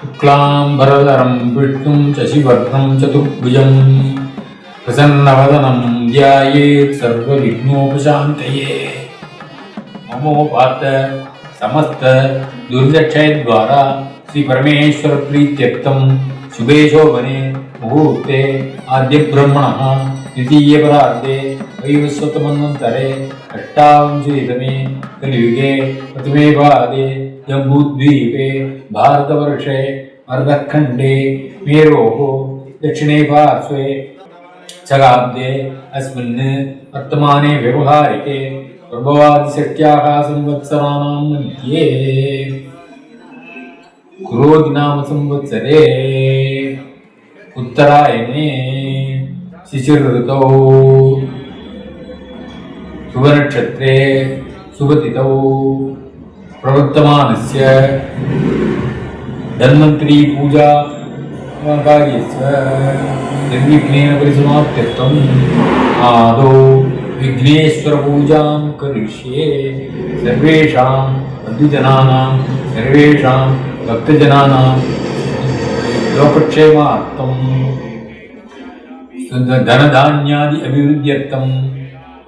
शुक्लाम्बरधरं विष्णुं शशिवर्णं चतुर्भुजं प्रसन्नवदनं ध्यायेत् सर्वविघ्नोपशान्तये। ममोपात समस्त दुर्दक्षय द्वारा श्री परमेश्वर प्रीत्यर्थम शुभे शोभने मुहूर्ते आद्य ब्रह्मणः द्वितीय परार्धे वैवस्वतमन्वन्तरे अष्टाविंशतितमे कलियुगे प्रथमे पादे जम्बूद्वीपे भारतवर्षे मर्दखण्डे मेरोः दक्षिणे पार्श्वे शताब्दे अस्मिन् वर्तमाने व्यवहारिके प्रभवादिषष्ट्याः संवत्सराणां मध्ये क्रोधिनाम संवत्सरे उत्तरायणे शिशिरऋतौ शुभनक्षत्रे शुभतिथौ प्रवर्तमानस्य धन्वन्तरी पूजा कार्यस्य निर्विघ्नेन परिसमाप्त्यर्थम् आदौ विघ्नेश्वरपूजां करिष्ये। सर्वेषाम् बन्धुजनानां, सर्वेषां भक्तजनानां लोकक्षेमार्थं ധനധാന്യാദി അഭിവൃദ്ധ്യർത്ഥം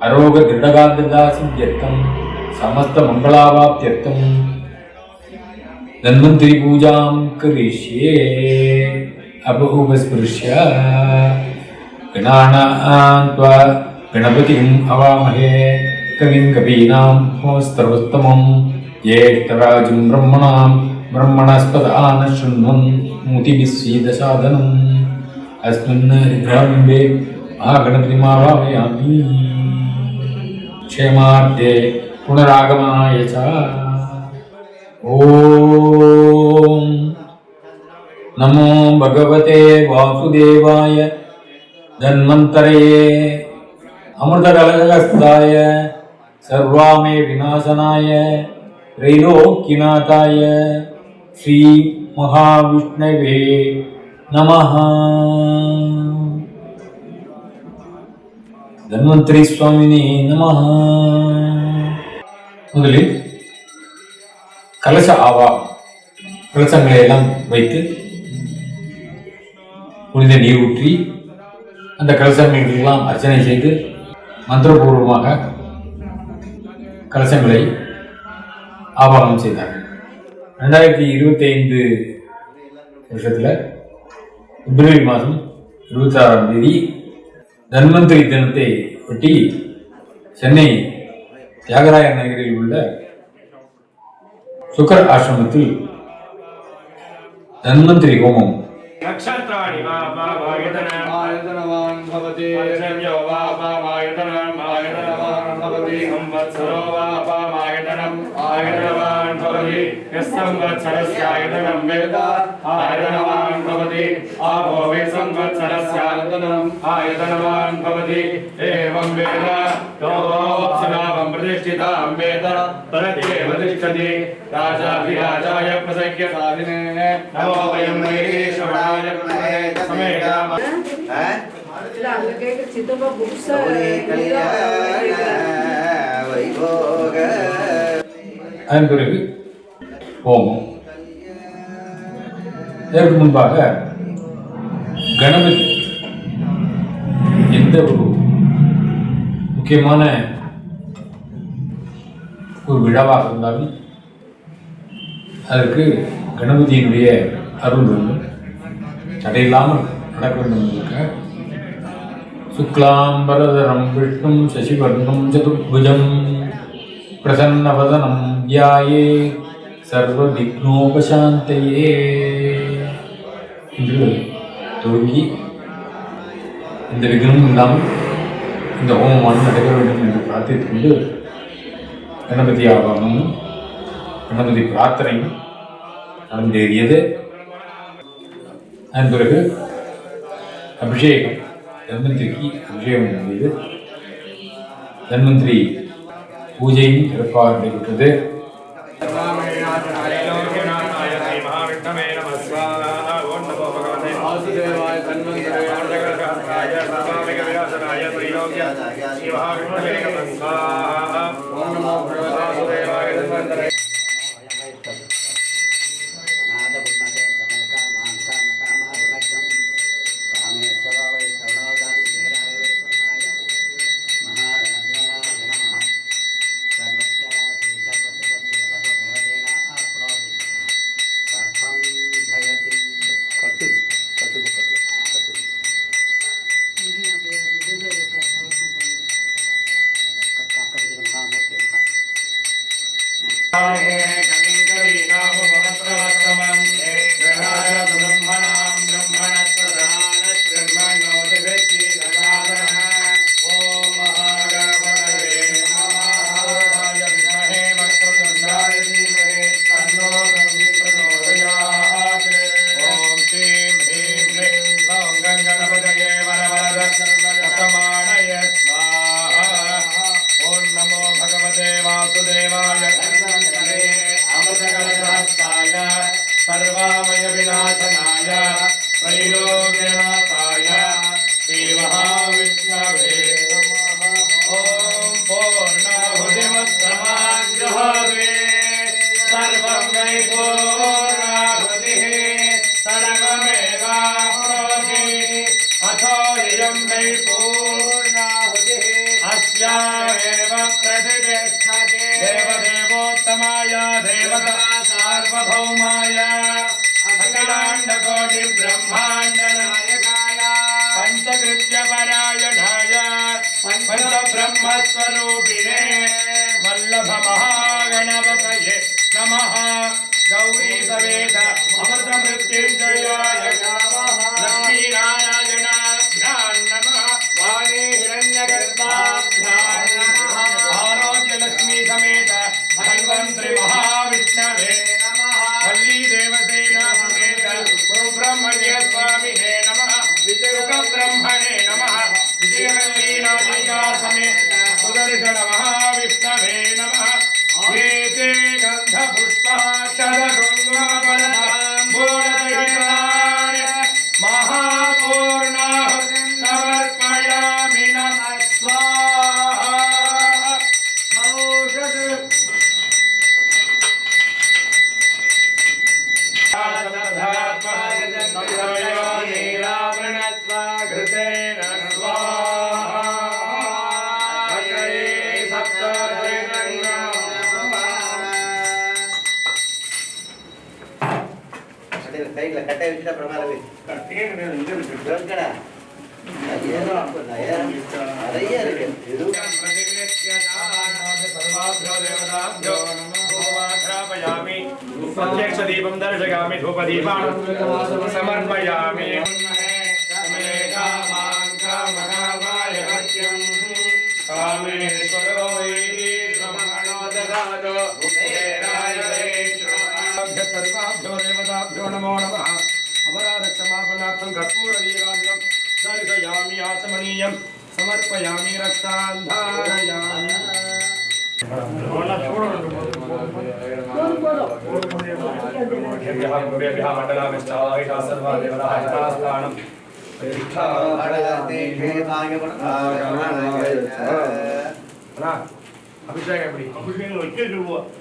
അരോഗ ദൃഢകാന്തദാസിദ്ധ്യർത്ഥം സമസ്ത മംഗളാവാപ്തിയർത്ഥം. ധന്വന്തിരി പൂജാം കരീഷ്യേ അപഹുപസ്പൃശ്യ. ഗണാണാന്ത്വാ ഗണപതിം അവാമഹേ കവിം കവീനാം ഹോസ്തമം ജ്യേഷ്ഠരാജും ബ്രഹ്മണാം ബ്രഹ്മണസ്പദാന ശൃണ്വം മുതിവിസ്വീതസാധനം रुद्राम्बे महागणपतिमावाहयामि क्षेमार्थे पुनरागमनाय च। ॐ नमो भगवते वासुदेवाय धन्वन्तरये अमृतकलकस्ताय सर्वामे विनाशनाय, त्रैलोक्यनाथाय, श्रीमहाविष्णवे નમઃ தன்வந்திரி சுவாமினி நம முதலில் கலச ஆவா கலசங்களை எல்லாம் வைத்து புனித நீர் ஊற்றி அந்த கலசங்களுக்கெல்லாம் அர்ச்சனை செய்து மந்திரபூர்வமாக கலசங்களை ஆபாகனம் செய்தார்கள். ரெண்டாயிரத்தி இருபத்தி ஐந்து வருஷத்தில் பிப்ரவரி மாதம் இருபத்தி ஆறாம் தேதி தன்வந்திரி தினத்தை ஒட்டி சென்னை தியாகராய நகரில் உள்ள சுக்கர் ஆசிரமத்தில் தன்வந்திரி ஹோமம். நட்சத்திராணி வா வா வாயுதனான் வாயுதனவான் பவதி. वा भवति संवत्सरो वा पावायतनम् आयतनवान् भवति यः संवत्सरस्यायतनं वेद आयतनवान् भवति आपो वै संवत्सरस्यायतनम् आयतनवान् भवति एवं वेद योऽप्सुनामं प्रतिष्ठितां वेद परत्येव तिष्ठति राजाभिराजाय प्रसह्य साधिने नमो वयं वैरेश्वराय समेताम இல்ல அங்க சித்தப்பா புதுசா அதன் பிறகு ஹோமம் இதற்கு முன்பாக கணபதி எந்த ஒரு முக்கியமான ஒரு விழாவாக இருந்தாலும் அதற்கு கணபதியினுடைய அருள் வேண்டும். தடையில்லாமல் நடக்க வேண்டும் என்பதற்காக சுக்லாம்பரதரம் விஷ்ணும் சசிவர்ணம் சதுர்புஜம் பிரசன்னவதனம் தியாயே சர்வவிக்னோபசாந்தையே. என்று துவங்கி இந்த விக்னமும் இல்லாமல் இந்த ஹோமமானம் நடைபெற வேண்டும் என்று பிரார்த்தித்துக் கொண்டு கணபதி ஆவாகமும் கணபதி பிரார்த்தனையும் நடந்தேறியது. அதன் பிறகு அபிஷேகம். ಧನ್ವಂತರಿಗೆ ವಿಜಯವನ್ನು ನೀಡಿದೆ ಧನ್ವಂತರಿ பூஜையும் சிறப்பாக நடைபெற்றது சிவஹாருஷ்ணவேக दर्शयामि आचमनीयं समर्पयामि रक्तान्धारयामि मण्डलाभिष्टाः सर्वा देवताः यथास्थानम् அபிஷேகம் எப்படி அபிஷேகம் வச்சிருவோம் அபிஷேகம்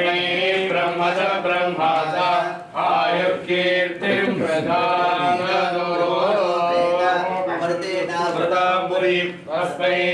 आयुर्कीर्तिं प्रदां ददो अमृतां पुरी तस्मै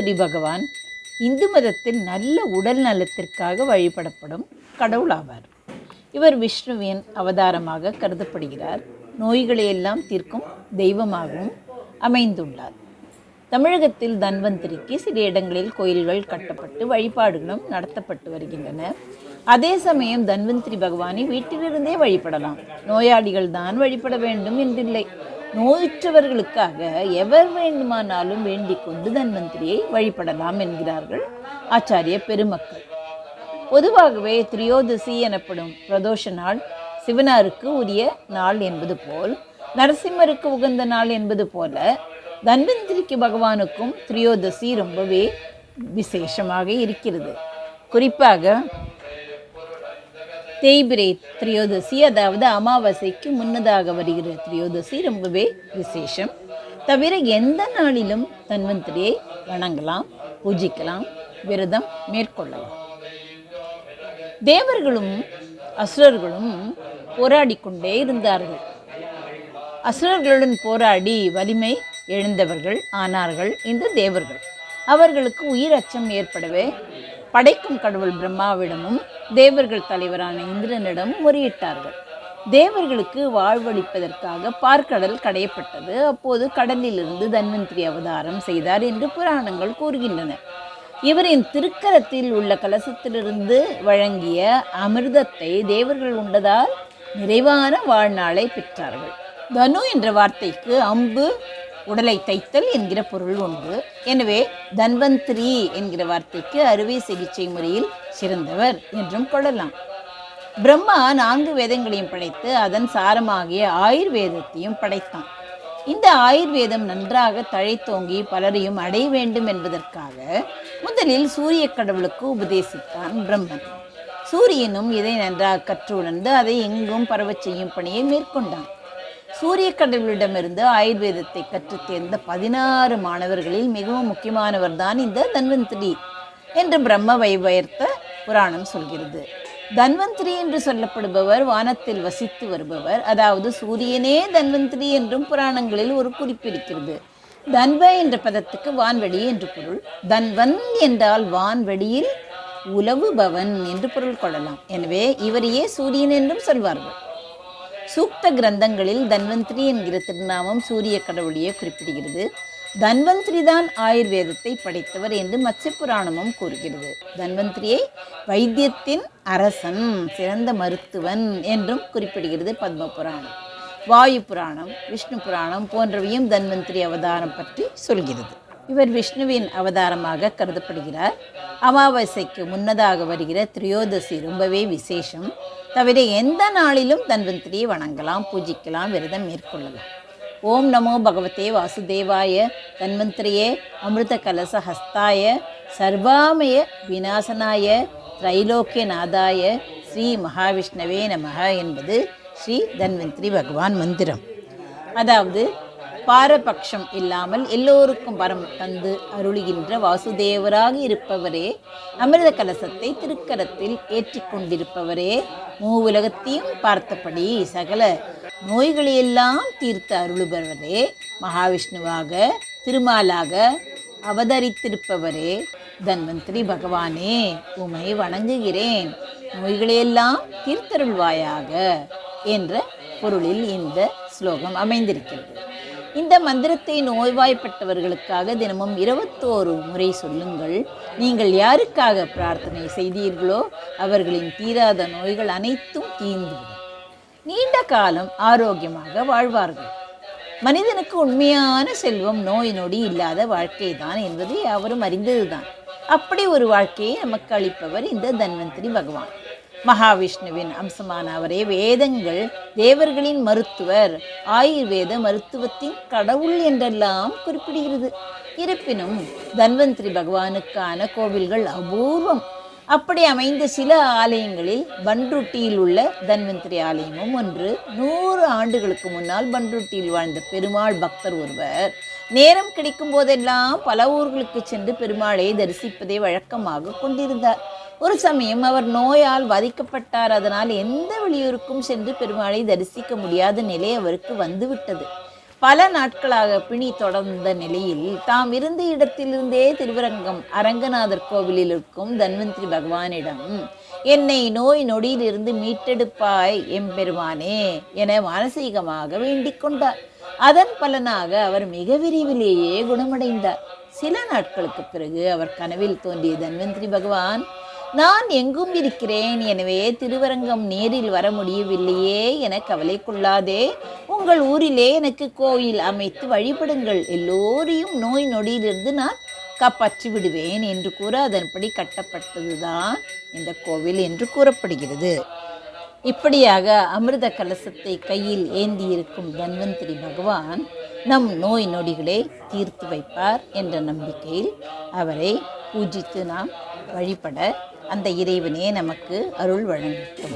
தன்வந்திரி பகவான். இந்து மதத்தில் நல்ல உடல் நலத்திற்காக வழிபடப்படும் கடவுளாவார். இவர் விஷ்ணுவின் அவதாரமாக கருதப்படுகிறார். நோய்களை எல்லாம் தீர்க்கும் தெய்வமாகவும் அமைந்துள்ளார். தமிழகத்தில் தன்வந்திரிக்கு சில இடங்களில் கோயில்கள் கட்டப்பட்டு வழிபாடுகளும் நடத்தப்பட்டு வருகின்றன. அதே சமயம் தன்வந்திரி பகவானை வீட்டிலிருந்தே வழிபடலாம். நோயாளிகள் தான் வழிபட வேண்டும் என்றில்லை. நோயுற்றவர்களுக்காக எவர் வேண்டுமானாலும் வேண்டிக் கொண்டு தன்வந்திரியை வழிபடலாம் என்கிறார்கள் ஆச்சாரிய பெருமக்கள். பொதுவாகவே திரியோதசி எனப்படும் பிரதோஷ நாள் சிவனாருக்கு உரிய நாள் என்பது போல் நரசிம்மருக்கு உகந்த நாள் என்பது போல தன்வந்திரிக்கு பகவானுக்கும் திரியோதசி ரொம்பவே விசேஷமாக இருக்கிறது. குறிப்பாக தேய்பிரே திரியோதசி அதாவது அமாவாசைக்கு முன்னதாக வருகிற திரியோதசி ரொம்பவே விசேஷம். தவிர எந்த நாளிலும் தன்வந்திரியை வணங்கலாம் பூஜிக்கலாம் விரதம் மேற்கொள்ளலாம். தேவர்களும் அசுரர்களும் போராடி கொண்டே இருந்தார்கள். அசுரர்களுடன் போராடி வலிமை எழுந்தவர்கள் ஆனார்கள் இந்த தேவர்கள். அவர்களுக்கு உயிர் அச்சம் ஏற்படவே படைக்கும் கடவுள் பிரம்மாவிடமும் தேவர்கள் தலைவரான இந்திரனிடமும் முறையிட்டார்கள். தேவர்களுக்கு வாழ்வளிப்பதற்காக பார்க்கடல் கடையப்பட்டது. அப்போது கடலிலிருந்து தன்வந்திரி அவதாரம் செய்தார் என்று புராணங்கள் கூறுகின்றன. இவரின் திருக்கரத்தில் உள்ள கலசத்திலிருந்து வழங்கிய அமிர்தத்தை தேவர்கள் உண்டதால் நிறைவான வாழ்நாளை பெற்றார்கள். தனு என்ற வார்த்தைக்கு அம்பு உடலை தைத்தல் என்கிற பொருள் உண்டு எனவே தன்வந்திரி என்கிற வார்த்தைக்கு அறுவை சிகிச்சை முறையில் சிறந்தவர் என்றும் கொள்ளலாம். பிரம்மா நான்கு வேதங்களையும் படைத்து அதன் சாரமாகிய ஆயுர்வேதத்தையும் படைத்தான். இந்த ஆயுர்வேதம் நன்றாக தழைத்தோங்கி பலரையும் அடைய வேண்டும் என்பதற்காக முதலில் சூரிய கடவுளுக்கு உபதேசித்தான் பிரம்மன். சூரியனும் இதை நன்றாக கற்று உணர்ந்து அதை எங்கும் பரவச் செய்யும் பணியை மேற்கொண்டான். சூரிய கடவுளிடமிருந்து ஆயுர்வேதத்தை கற்றுத் தேர்ந்த பதினாறு மாணவர்களில் மிகவும் முக்கியமானவர் தான் இந்த தன்வந்திரி என்று பிரம்ம வைவயர்த்த புராணம் சொல்கிறது. தன்வந்திரி என்று சொல்லப்படுபவர் வானத்தில் வசித்து வருபவர் அதாவது சூரியனே தன்வந்திரி என்றும் புராணங்களில் ஒரு குறிப்பிருக்கிறது தன்வ என்ற பதத்துக்கு வான்வெளி என்று பொருள். தன்வன் என்றால் வான்வெளியில் உலவுபவன் என்று பொருள் கொள்ளலாம். எனவே இவரையே சூரியன் என்றும் சொல்வார்கள். சூக்த கிரந்தங்களில் தன்வந்திரி என்கிற திருநாமம் சூரிய கடவுளையே குறிப்பிடுகிறது. தன்வந்திரி தான் ஆயுர்வேதத்தை படைத்தவர் என்று மத்ய புராணமும் கூறுகிறது. தன்வந்திரியை வைத்தியத்தின் அரசன் சிறந்த மருத்துவன் என்றும் குறிப்பிடுகிறது பத்ம புராணம் வாயு புராணம் விஷ்ணு புராணம் போன்றவையும் தன்வந்திரி அவதாரம் பற்றி சொல்கிறது. இவர் விஷ்ணுவின் அவதாரமாக கருதப்படுகிறார். அமாவாசைக்கு முன்னதாக வருகிற திரியோதசி ரொம்பவே விசேஷம். தவிர எந்த நாளிலும் தன்வந்திரியை வணங்கலாம் பூஜிக்கலாம் விரதம் மேற்கொள்ளலாம். ஓம் நமோ பகவதே வாசுதேவாய தன்வந்திரியே அமிர்த கலச ஹஸ்தாய சர்வாமய விநாசனாய திரைலோக்கியநாதாய ஸ்ரீ மகாவிஷ்ணவே நமக என்பது ஸ்ரீ தன்வந்திரி பகவான் மந்திரம். அதாவது பாரபட்சம் இல்லாமல் எல்லோருக்கும் வரம் தந்து அருளுகின்ற வாசுதேவராக இருப்பவரே அமிர்த கலசத்தை திருக்கரத்தில் ஏற்றிக்கொண்டிருப்பவரே மூவுலகத்தையும் பார்த்தபடி சகல நோய்களையெல்லாம் தீர்த்து அருளுபவரே மகாவிஷ்ணுவாக திருமாலாக அவதரித்திருப்பவரே தன்வந்திரி பகவானே உமை வணங்குகிறேன். நோய்களையெல்லாம் தீர்த்தருள்வாயாக என்ற பொருளில் இந்த ஸ்லோகம் அமைந்திருக்கிறது. இந்த மந்திரத்தை நோய்வாய்ப்பட்டவர்களுக்காக தினமும் இருபத்தோரு முறை சொல்லுங்கள். நீங்கள் யாருக்காக பிரார்த்தனை செய்தீர்களோ அவர்களின் தீராத நோய்கள் அனைத்தும் தீர்ந்துவிடும். நீண்ட காலம் ஆரோக்கியமாக வாழ்வார்கள். மனிதனுக்கு உண்மையான செல்வம் நோய் நொடி இல்லாத வாழ்க்கை தான் என்பது யாவரும் அறிந்ததுதான். அப்படி ஒரு வாழ்க்கையை நமக்கு அளிப்பவர் இந்த தன்வந்திரி பகவான். மகாவிஷ்ணுவின் அம்சமான அவரே வேதங்கள் தேவர்களின் மருத்துவர். ஆயுர்வேத மருத்துவத்தின் கடவுள் என்றெல்லாம் குறிப்பிடுகிறது. இருப்பினும் தன்வந்திரி பகவானுக்கான கோவில்கள் அபூர்வம். அப்படி அமைந்த சில ஆலயங்களில் பன்ருட்டியில் உள்ள தன்வந்திரி ஆலயமும் ஒன்று. நூறு ஆண்டுகளுக்கு முன்னால் பன்ருட்டியில் வாழ்ந்த பெருமாள் பக்தர் ஒருவர். நேரம் கிடைக்கும் போதெல்லாம் பல ஊர்களுக்கு சென்று பெருமாளை தரிசிப்பதை வழக்கமாக கொண்டிருந்தார். ஒரு சமயம் அவர் நோயால் பாதிக்கப்பட்டார் அதனால் எந்த வெளியூருக்கும் சென்று பெருமாளை தரிசிக்க முடியாத நிலை அவருக்கு வந்துவிட்டது. பல நாட்களாக பிணி தொடர்ந்த நிலையில் தாம் இருந்த இடத்திலிருந்தே திருவரங்கம் அரங்கநாதர் கோவிலில் இருக்கும் தன்வந்திரி பகவானிடம் என்னை நோய் நொடியிலிருந்து மீட்டெடுப்பாய் எம்பெருமானே என மானசீகமாக வேண்டிக் கொண்டார். அதன் பலனாக அவர் மிக விரைவிலேயே குணமடைந்தார். சில நாட்களுக்கு பிறகு அவர் கனவில் தோன்றிய தன்வந்திரி பகவான் நான் எங்கும் இருக்கிறேன். எனவே திருவரங்கம் நேரில் வர முடியவில்லையே என கவலை கொள்ளாதே. உங்கள் ஊரிலே எனக்கு கோயில் அமைத்து வழிபடுங்கள். எல்லோரையும் நோய் நொடியிலிருந்து நான் காப்பாற்றி விடுவேன் என்று கூற அதன்படி கட்டப்பட்டதுதான் இந்த கோவில் என்று கூறப்படுகிறது. இப்படியாக அமிர்த கலசத்தை கையில் ஏந்தியிருக்கும் தன்வந்திரி பகவான் நம் நோய் நொடிகளை தீர்த்து வைப்பார் என்ற நம்பிக்கையில் அவரை பூஜித்து நாம் வழிபட அந்த இறைவனே நமக்கு அருள் வழங்கட்டும்.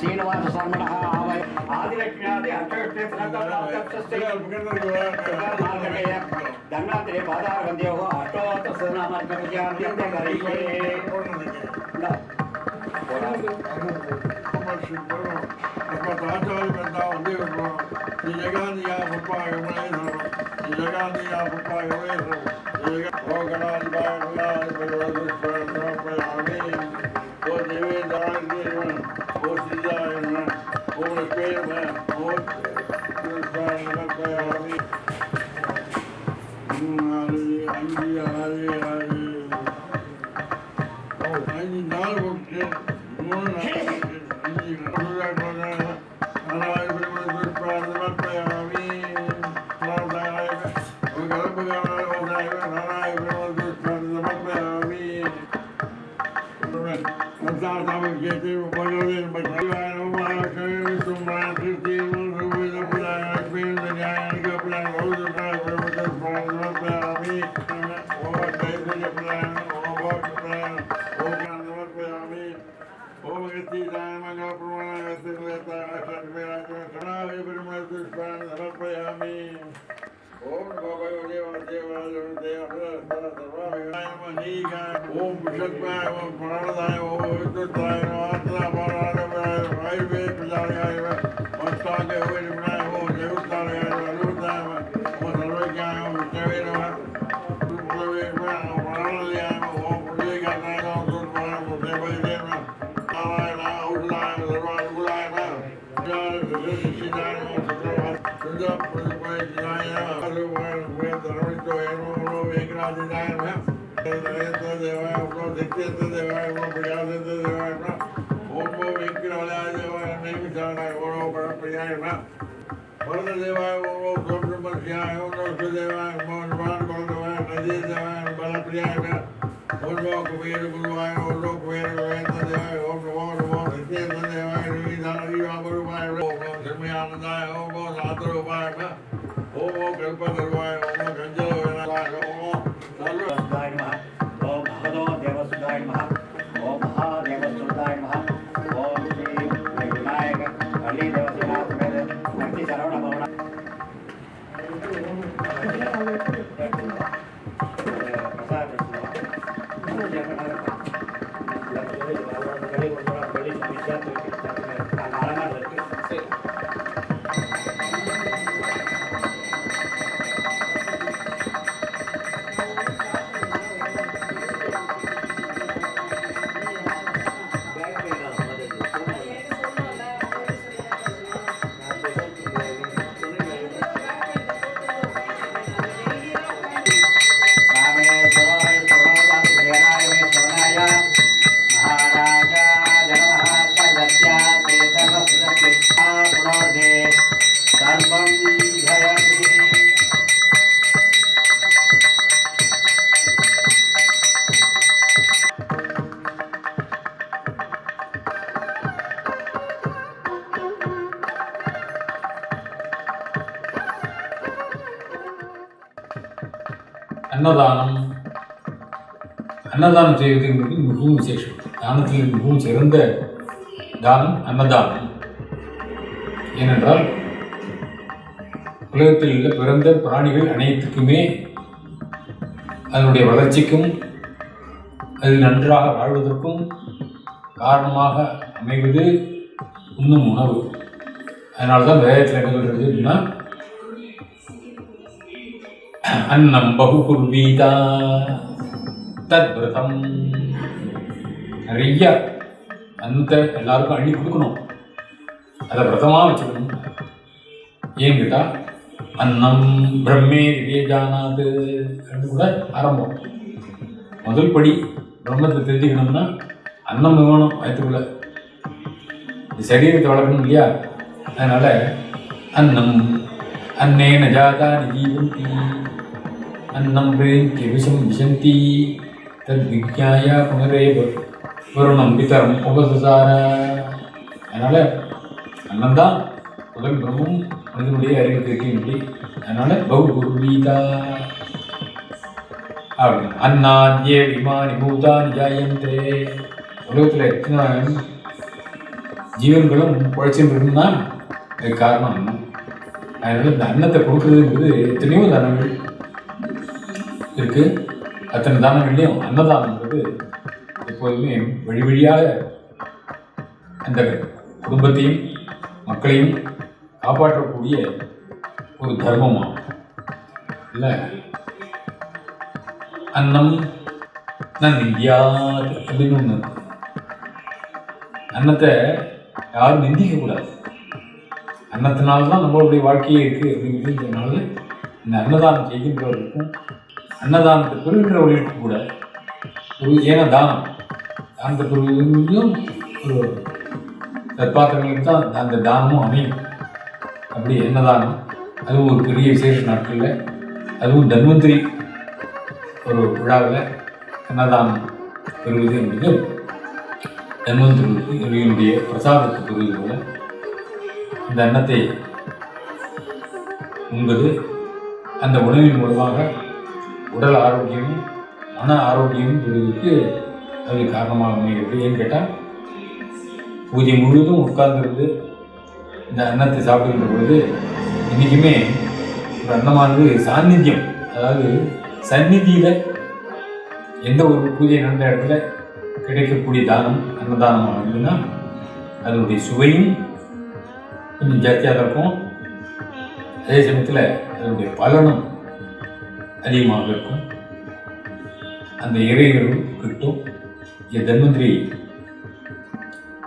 శ్రీనివాస శర్మణ ఆవయ ఆదిలక్ష్మ్యాది అష్టవిష్ణేయ దండాత్రే పాదార వంద్యో అష్టోత్తరనామాత్మక ఈ జగాన్ని ముప్పై ਜਗ੍ਹਾ ਦੀ ਆਪ ਪਾਏ ਹੋਏ ਹੋ। ਜਗ੍ਹਾ ਹੋ ਗਣਾ நாராயண சமர்ப்பயாமி ஓம் ஓம் விஷத்வாய ஓம் பிரணதாய ஓம் வித்யுத்தாய மாத்திரா பாராயண வாயுவே ஓம் தித்தேத்த தேவாய ஓம் பிரியாதேத்த தேவாய நம ஓம் ஓம் வெங்கடாலய தேவாய நைமிஷானாய ஓம் பரப்பிரியாய நம வரத தேவாய ஓம் ஓம் சோப்ரமர்ஷியாய ஓம் நோசு தேவாய ஓம் வான் கோலதேவாய நதி தேவாய பலப்பிரியாய நம ஓம் ஓம் குபேர குருவாய ஓம் ஓம் குபேர வேந்த தேவாய ஓம் நமோ நமோ தித்தேத்த தேவாய நிமிஷான ஜீவாபருவாய ஓம் ஓம் சிம்யானந்தாய ஓம் ஓம் சாத்தரூபாய நம ஓம் ஓம் கல்பதர்வாய ஓம் ஓம் கஞ்சலவேனாய அன்னதானம் செய்வது என்பது மிகவும் விசேஷம். தானத்தில் மிகவும் சிறந்த தானம் அன்னதானம். ஏனென்றால் உலகத்தில் உள்ள பிறந்த பிராணிகள் அனைத்துக்குமே அதனுடைய வளர்ச்சிக்கும் அது நன்றாக வாழ்வதற்கும் காரணமாக அமைவது உண்ணும் உணவு. அதனால தான் வேதத்தில் என்ன சொல்கிறது அப்படின்னா அன்னம் பகுகுர்வீதா. தத் விரதம் நிறைய அந்த எல்லாருக்கும் அள்ளி கொடுக்கணும். அதை விரதமாக வச்சுக்கணும். ஏன் கேட்டால் அன்னம் பிரம்மே விவேஜானாது கூட ஆரம்பம். முதல் படி பிரம்மத்தை தெரிஞ்சுக்கணும்னா அன்னம் வேணும் வயிற்றுக்குள்ள. இந்த சரீரத்தை வளர்க்கணும் இல்லையா? அதனால் அன்னம் அன்னேன ஜாதா ஜீவந்தி அன்னம் பிரேந்தி விஷம் விஷந்தி. தத் புனரே புனரேவ வருணம் பிதரம் உபசார அதனால் அன்னம் தான் முதல் பிரமும் மனிதனுடைய அறிவு தெரியும்படி அதனால் பகு குருவீதா அப்படின்னு அண்ணாத்யே விமானி பூதானி ஜாயந்தே. உலகத்தில் எத்தனை ஜீவன்களும் குழைச்சின்னு இருக்குன்னா அதுக்கு காரணம் அன்னம் அதனால இந்த அன்னத்தை கொடுக்குறதுங்கிறது எத்தனையோ தனங்கள் இருக்குது அத்தனை தானங்கள்லையும் அன்னதானங்கிறது எப்போதுமே வழி வழியாக அந்த குடும்பத்தையும் மக்களையும் காப்பாற்றக்கூடிய ஒரு தர்மமாகும். இல்லை? அன்னம் நான் நிந்தியாது அப்படின்னு ஒன்று அன்னத்தை யாரும் நிந்திக்க கூடாது நம்மளுடைய வாழ்க்கையே இருக்குது அப்படிங்கிறதுனால இந்த அன்னதானம் செய்கின்றவர்களுக்கும் அன்னதானத்தை பெறுகின்றவர்களுக்கும் கூட ஒரு ஏன தானம். தானத்தை ஒரு தற்பாத்திரங்களுக்கு தான் அந்த தானமும் அமையும். அப்படி அன்னதானம் அதுவும் ஒரு பெரிய விசேஷ நாட்களில் அதுவும் தன்வந்திரி ஒரு விழாவில் அன்னதானம் பெறுவது என்பது தன்வந்திரியினுடைய பிரசாதத்தை பெறுவது போல இந்த அன்னத்தை உண்பது அந்த உணவின் மூலமாக உடல் ஆரோக்கியமும் மன ஆரோக்கியமும் பெறுவதற்கு அது காரணமாக அமைகிறது. ஏன்னு கேட்டால் பூஜை முழுவதும் உட்கார்ந்துருந்து இந்த அன்னத்தை சாப்பிடுகின்ற பொழுது இன்றைக்குமே ஒரு அன்னமானது சாநித்தியம். அதாவது சந்நிதியில் எந்த ஒரு பூஜை நடந்த இடத்துல கிடைக்கக்கூடிய தானம் அன்னதானமாக இருந்ததுன்னா அதனுடைய சுவையும் கொஞ்சம் ஜாஸ்தியாக இருக்கும். அதே சமயத்தில் அதனுடைய பலனும் அதிகமாக இருக்கும். அந்த இறைகளும் கிட்டும் இந்த தன்வந்திரி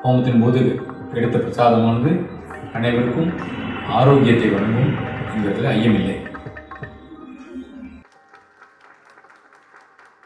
ஹோமத்தின் போது எடுத்த பிரசாதமானது அனைவருக்கும் ஆரோக்கியத்தை வழங்கும் என்கிறதுல ஐயமில்லை.